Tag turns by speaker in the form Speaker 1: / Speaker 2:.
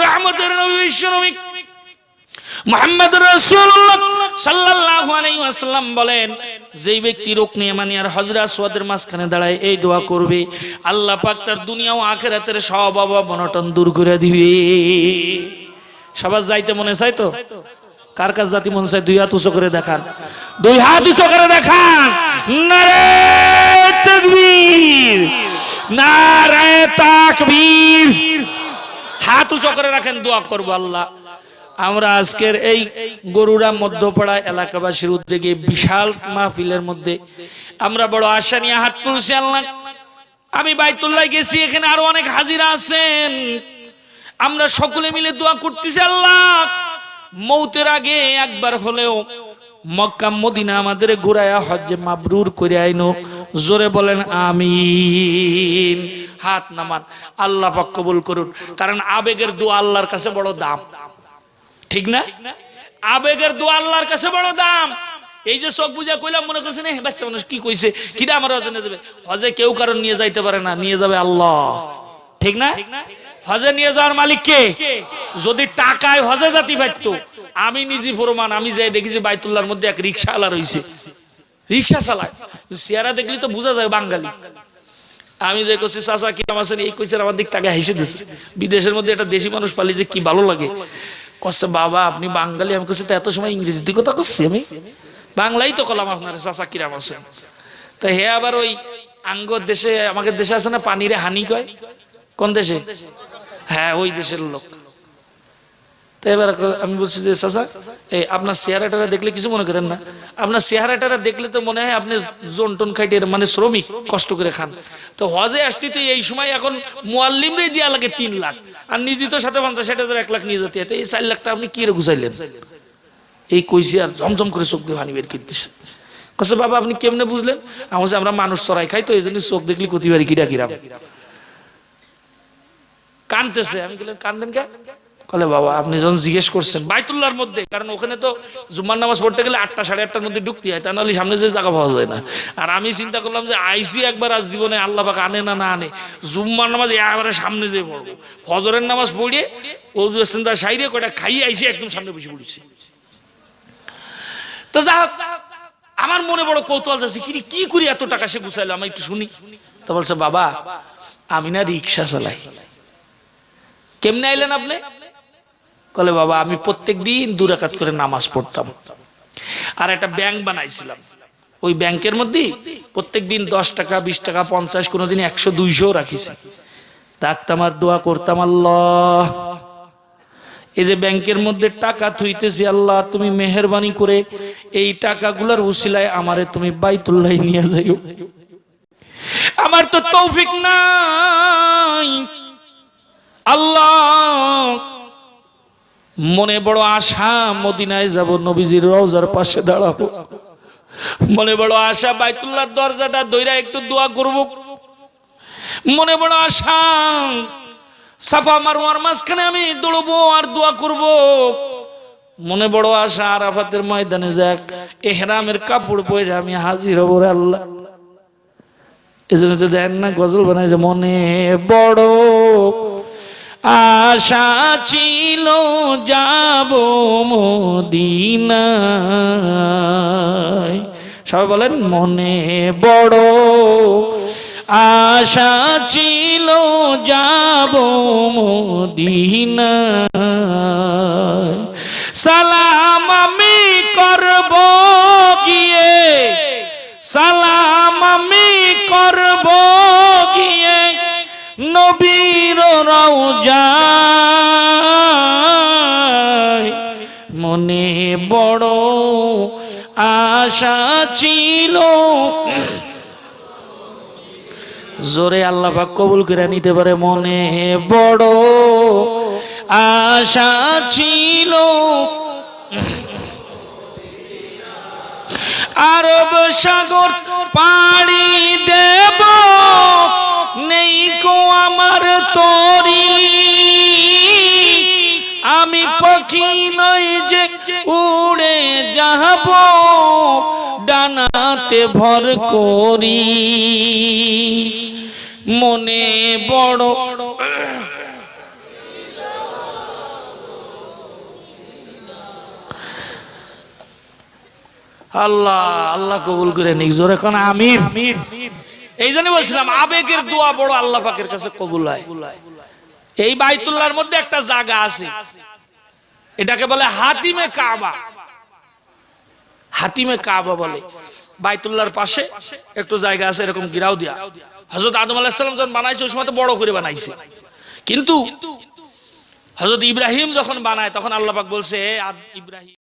Speaker 1: রহমতের নবী বিশ্ব নবী মোহাম্মদ রাসূলুল্লাহ সাল্লাল্লাহু আলাইহি ওয়াসাল্লাম বলেন, যেই ব্যক্তি রুকনি ইয়ামানি আর হযরত আসওয়াদের মাঝখানে দাঁড়ায়, এই দোয়া করবে। আল্লাহ পাক তার দুনিয়া ও আখিরাতের সব অভাব অনটন দূর করে দিবে। সবার যাইতে মনে চাই তো? কার কাজ জাতি মনে চাই দুই হাত উঁচু করে দেখান। দুই হাত উঁচু করে দেখান। নারে তাকবীর। নারে তাকবীর। হাত উঁচু করে রাখেন, দোয়া করব আল্লাহ। আমরা আজকের এই গরুরা মধ্যপাড়া এলাকাবাসীর উদ্যোগে বিশাল মাহফিলের মধ্যে আমরা বড় আশা নিয়ে হাত তুলছি আল্লাহ। আমি বাইতুল্লাহ গেছি, এখানে আরও অনেক হাজিরা আছেন। আমরা সকলে মিলে দোয়া করতেছি আল্লাহ। মৌতের আগে একবার হলেও মক্কা মদিনা আমাদের ঘুরায়া হজ্জে মাবরুর করে আইনো। জোরে বলেন আমিন। হাত নামান, আল্লাহ পাক কবুল করুন। কারণ আবেগের দোয়া আল্লাহর কাছে বড় দাম। ঠিক না? আবেগের দোয়া আল্লাহর কাছে বড় দাম। এই যে চোখ বুঝা কইলাম, মনে করছে না বাচ্চা মানুষ কি কইছে? কিটা আমার হজে দেবে হজে কেউ কারণ নিয়ে যাইতে পারে না, নিয়ে যাবে আল্লাহ। ঠিক না? হজে নিয়ে যাওয়ার মালিক কে? যদি টাকায় হজে জাতি পাইতো। আমি নিজে প্রমাণ, আমি যাই দেখি যে বাইতুল্লাহর মধ্যে এক রিক্সা আলা রয়েছে রিক্সা চালায়। চেহারা দেখলি তো বোঝা যায় বাঙালি। আমি যে করছি চাচা, কি আমার এই কইছে আমার দিক তাকে হেসে দিছে। বিদেশের মধ্যে একটা দেশি মানুষ পালি যে কি ভালো লাগে। কচ্ছে বাবা, আপনি বাঙালি। আমি করছি তো এত সময় ইংরেজিতে কথা করছি আমি? বাংলাই তো কলাম আপনার, চাচা কিরাম আছে? তো হে আবার ওই আঙ্গ দেশে, আমাদের দেশে আছে না, পানিরে হানি কয়? কোন দেশে? হ্যাঁ ওই দেশের লোক। তো এবার আমি বলছি যে, চাচা, এই আপনার চেহারাটা দেখলে কিছু মনে করেন না? আপনার চেহারাটা দেখলে তো মনে হয় আপনি জোন টোন খাইটে মানে শ্রমিক, কষ্ট করে খান। তো হজে আসতে তো এই সময় এখন মোয়াল্লিমরে দিয়া লাগে তিন লাখ, আর নিজে তো সাথে পঞ্চাশ ষাট হাজার, এক লাখ নিয়ে যেতে এই চার লাখটা আপনি কি গুছাইলেন? এই কইছি আর ঝমঝম করে চোখ দিয়ে হানি বের করতেছে বাবা, আপনি কেমনে বুঝলেন? আমার আমরা মানুষ চড়াই খাই তো, এই জন্য চোখ দেখলি কতি বাড়ি কিরা কিরাম? কানতেছে, আমি বললাম কান্দেন কে? কলে বাবা আপনি যখন জিজ্ঞেস করছেন বাইতুল্লার মধ্যে কারণ ওখানে তো জুম্মার নামাজ পড়তে গেলে আটটা সাড়ে আটটার মধ্যে ঢুকতে হয় তা নাহলে সামনে যে জায়গা পাওয়া যায় না। আর আমি চিন্তা করলাম যে আইসি একবার আজ জীবনে আল্লাহ পাক আনে না না আনে জুম্মার নামাজ একবারে সামনে যেয়ে পড়ব। ফজরের নামাজ পড়িয়ে ওজু চিন্তা সাইরে কয়টা খাইয়ে আইসি একদম সামনে বসে পড়েছি। তো যা হোক, আমার মনে বড় কৌতূহল আছে কি কি করি এত টাকা সে গুছাইলো? আমি একটু শুনি। তো বলছে বাবা আমি না রিক্সা চালাই। কেমনে আইলেন আপনি? কলে, বাবা, আমি প্রত্যেক দিন দুরাকাত করে নামাজ পড়তাম। আর একটা ব্যাংক বানাইছিলাম। ওই ব্যাংকের মধ্যে প্রত্যেক দিন দশ টাকা, বিশ টাকা, পঞ্চাশ কোনো দিন একশো, দুইশো রাখিছি। রাখতাম আর দোয়া করতাম, আল্লাহ এই যে ব্যাংকের মধ্যে টাকা থুইতেছি, আল্লাহ, তুমি মেহরবানি করে এই টাকাগুলোর উসিলায় আমারে তুমি বাইতুল্লাহ নিয়ে যাইও। আমার তো তৌফিক নাই। আল্লাহ মনে বড় আশা মদিনায় যাব, নবীজির রওজার পাশে দাঁড়াবো। মনে বড় আশা বাইতুল্লাহ দরজাটা দইরা একটু দোয়া করব। মনে বড় আশা সাফা মারওয়ার মাঝখানে আমি দৌড়বো আর দোয়া করব। মনে বড় আশা আরাফাতের ময়দানে যাক, এহরামের কাপড় পরে আমি হাজির হব রে আল্লাহ। এজন্য তো দেন না, গজল বানাই যে মনে বড় আশা ছিল যাব মদিনায়। সবাই বলেন, মনে বড় আশা ছিল যাব মদিনায়। সালাম আমি করব গিয়ে। সালাম রওজায় মনে বড় আশা ছিল। জোরে আল্লাহ পাক কবুল করে নিতে পারে, মনে বড় আশা ছিল। আরব সাগর পাড়ি দেব আমার তরি। আমি পাখি নই যে উড়ে যাব, ডানাতে ভর করি। মনে বড় আল্লাহ আল্লাহ কবুল করে নিজোর এখন কোন এই জন্য বলছিলাম, আবেগের দোয়া বড় আল্লাহ পাকের কাছে কবুল হয়। এই বাইতুল্লাহর মধ্যে একটা জায়গা আছে, এটাকে বলে হাতিমে কাবা। হাতিমে কাবা বলে। বাইতুল্লাহর পাশে একটু জায়গা আছে, এরকম গিরাও দিয়া। হজরত আদম আলাহিসাল্লাম যখন বানাইছে, ওই সময় তো বড় করে বানাইছে। কিন্তু হজরত ইব্রাহিম যখন বানায়, তখন আল্লাহ পাক বলছে, "এ আদ- ইব্রাহিম